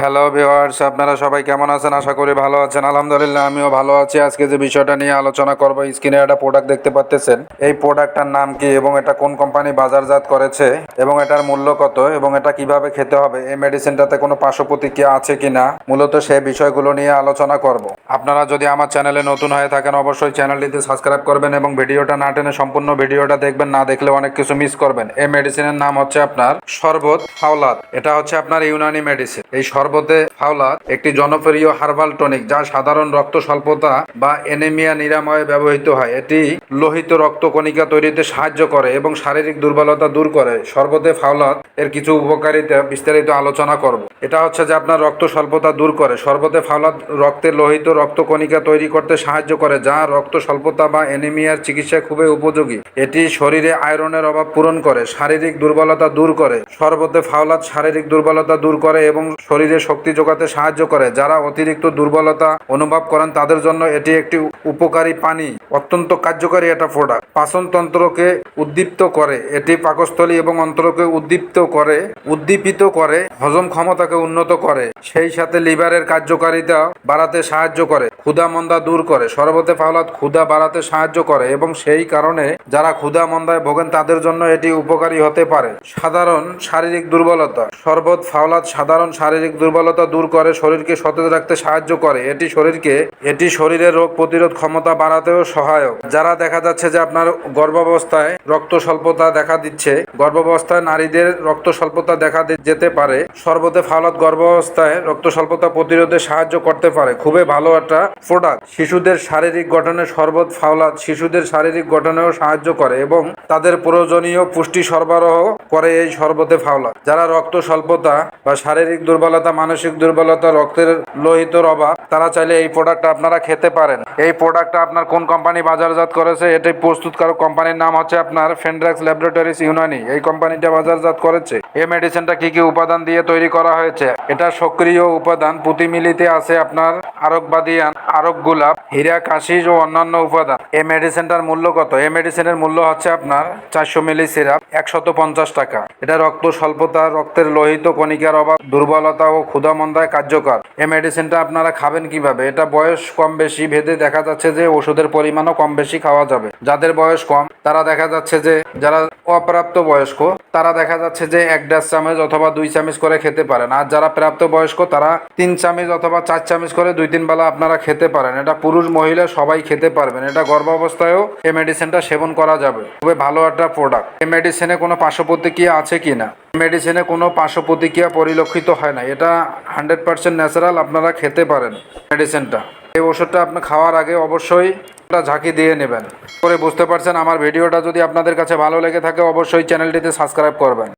Hello viewers আপনারা সবাই কেমন আছেন? আশা করি ভালো আছেন। আলহামদুলিল্লাহ, আমিও ভালো আছি। আজকে যে বিষয়টা নিয়ে আলোচনা করব, স্ক্রিনে একটা প্রোডাক্ট দেখতে পাচ্ছেন এই প্রোডাক্টটার নাম কি এবং এটা কোন কোম্পানি বাজারজাত করেছে এবং এটার মূল্য কত এবং এটা কীভাবে খেতে হবে? এই মেডিসিনটাতে কোনো পার্শ্ব প্রতিক্রিয়া আছে কিনা? মূলত সেই বিষয়গুলো নিয়ে আলোচনা করব। আপনারা যদি আমার চ্যানেলে নতুন হয়ে থাকেন, অবশ্যই চ্যানেলটিতে সাবস্ক্রাইব করবেন এবং ভিডিওটা না টেনে সম্পূর্ণ ভিডিওটা দেখবেন, না দেখলে অনেক কিছু মিস করবেন। এই মেডিসিনের নাম হচ্ছে আপনার শরবত ফাওলাদ এটা হচ্ছে আপনার ইউনানি মেডিসিন এই শরবতে ফাওলাদ একটি জনপ্রিয় হার্বাল টনিক, যা সাধারণ রক্ত স্বল্পতা বা এনেমিয়া নিরাময়ে ব্যবহৃত হয়। এটি লোহিত রক্ত কণিকা তৈরিতে সাহায্য করে এবং শারীরিক দুর্বলতা দূর করে। শরবতে ফাওলাদ এর কিছু উপকারিতা বিস্তারিত আলোচনা করব। এটা হচ্ছে যে আপনার রক্ত স্বল্পতা দূর করে। শরবতে ফাওলাদ রক্তের লোহিত রক্ত কণিকা তৈরি করতে সাহায্য করে, যা রক্ত স্বল্পতা বা এনেমিয়ার চিকিৎসায় খুবই উপযোগী। এটি শরীরে আয়রনের অভাব পূরণ করে, শারীরিক দুর্বলতা দূর করে শরবতে ফাওলাদ শারীরিক দুর্বলতা দূর করে এবং শরীরে শক্তি যোগাতে সাহায্য করে। যারা অতিরিক্ত দুর্বলতা অনুভব করেন, তাদের জন্য এটি একটি উপকারী পানি, অত্যন্ত কার্যকারী একটা প্রোডাক্ট পাচনতন্ত্রকে উদ্দীপ্ত করে, এটি পাকস্থলী এবং অন্ত্রকে উদ্দীপ্ত করে, উদ্দীপিত করে হজম ক্ষমতাকে উন্নত করে, সেই সাথে লিভারের কার্যকারিতা বাড়াতে সাহায্য করে ক্ষুধা মন্দা দূর করে। শরবতে ফাওলাদ ক্ষুধা বাড়াতে সাহায্য করে এবং সেই কারণে যারা ক্ষুধা মন্দায় ভোগেন তাদের জন্য এটি উপকারী হতে পারে। সাধারণ শারীরিক দুর্বলতা। শরবত ফাওলাদ সাধারণ শারীরিক দুর্বলতা দূর করে, শরীরকে সতেজ রাখতে সাহায্য করে। এটি শরীরকে, এটি শরীরের রোগ প্রতিরোধ ক্ষমতা বাড়াতেও সহায়ক। যারা দেখা যাচ্ছে যে আপনার গর্ভাবস্থায় রক্ত স্বল্পতা দেখা দিচ্ছে, গর্ভাবস্থায় নারীদের রক্ত স্বল্পতা দেখা যেতে পারে শরবতে ফাওলাদ গর্ভাবস্থায় রক্ত স্বল্পতা প্রতিরোধে সাহায্য করতে পারে। খুবই ভালো একটা প্রোডাক্ট শিশুদের শারীরিক গঠনে শরবত ফাওলাদ শিশুদের শারীরিক গঠনেও সাহায্য করে এবং তাদের প্রয়োজনীয় পুষ্টি সরবরাহ করে এই শরবতে ফাওলাদ যারা রক্ত স্বল্পতা বা শারীরিক দুর্বলতা, মানসিক দুর্বলতা, রক্তের লোহিতর অভাব, তারা চাইলে এই প্রোডাক্টটা আপনারা খেতে পারেন। এই প্রোডাক্টটা আপনার কোন কোম্পানি বাজারজাত করেছে এটি প্রস্তুতকারক কোম্পানির নাম হচ্ছে আপনার ফেন্ড্রাক্স ল্যাবরেটরিজ ইউনানি এই কোম্পানিটা বাজারজাত করেছে। এই মেডিসিনটা কি কি উপাদান দিয়ে তৈরি করা হয়েছে। এটা সক্রিয় উপাদান প্রতি মিলিতে আছে আপনার আরোগবাদিয়ান আরোগ গোলাপ হীরা কাশিস ও অন্যান্য উপাদান। এই মেডিসিনটার মূল্য কত? এই মেডিসিনের মূল্য হচ্ছে আপনার চারশো মিলি সিরাপ, একশত পঞ্চাশ টাকা। এটা রক্ত স্বল্পতা, রক্তের লোহিত কণিকার অভাব, দুর্বলতা ও ক্ষুধামন্দায় কার্যকর। এই মেডিসিনটা আপনারা খাবেন কীভাবে? এটা বয়স কম বেশি ভেদে দেখা যাচ্ছে যে ওষুধের পরিমাণও কম বেশি খাওয়া যাবে। যাদের বয়স কম, তারা দেখা যাচ্ছে যে যারা অপ্রাপ্ত বয়স্ক, তারা দেখা যাচ্ছে যে এক দেড় চামচ অথবা দুই চামচ করে খেতে পারেন। আর যারা প্রাপ্ত বয়স্ক, তারা তিন চামচ অথবা চার চামচ করে দুই তিন বেলা আপনারা খেতে পারেন। এটা পুরুষ মহিলা সবাই খেতে পারবেন। এটা গর্ভাবস্থায়ও এই মেডিসিনটা সেবন করা যাবে। খুবই ভালো একটা প্রোডাক্ট এই মেডিসিনে কোনো পার্শ্ব প্রতিক্রিয়া আছে কি না? মেডিসিনে কোনো পার্শ্ব প্রতিক্রিয়া পরিলক্ষিত হয় না। এটা হান্ড্রেড পার্সেন্ট ন্যাচারাল আপনারা খেতে পারেন মেডিসিনটা এই ওষুধটা আপনি খাওয়ার আগে অবশ্যই একটা ঝাঁকি দিয়ে নেবেন। করে বুঝতে পারছেন আমার ভিডিওটা যদি আপনাদের কাছে ভালো লেগে থাকে, অবশ্যই চ্যানেলটিতে সাবস্ক্রাইব করবেন।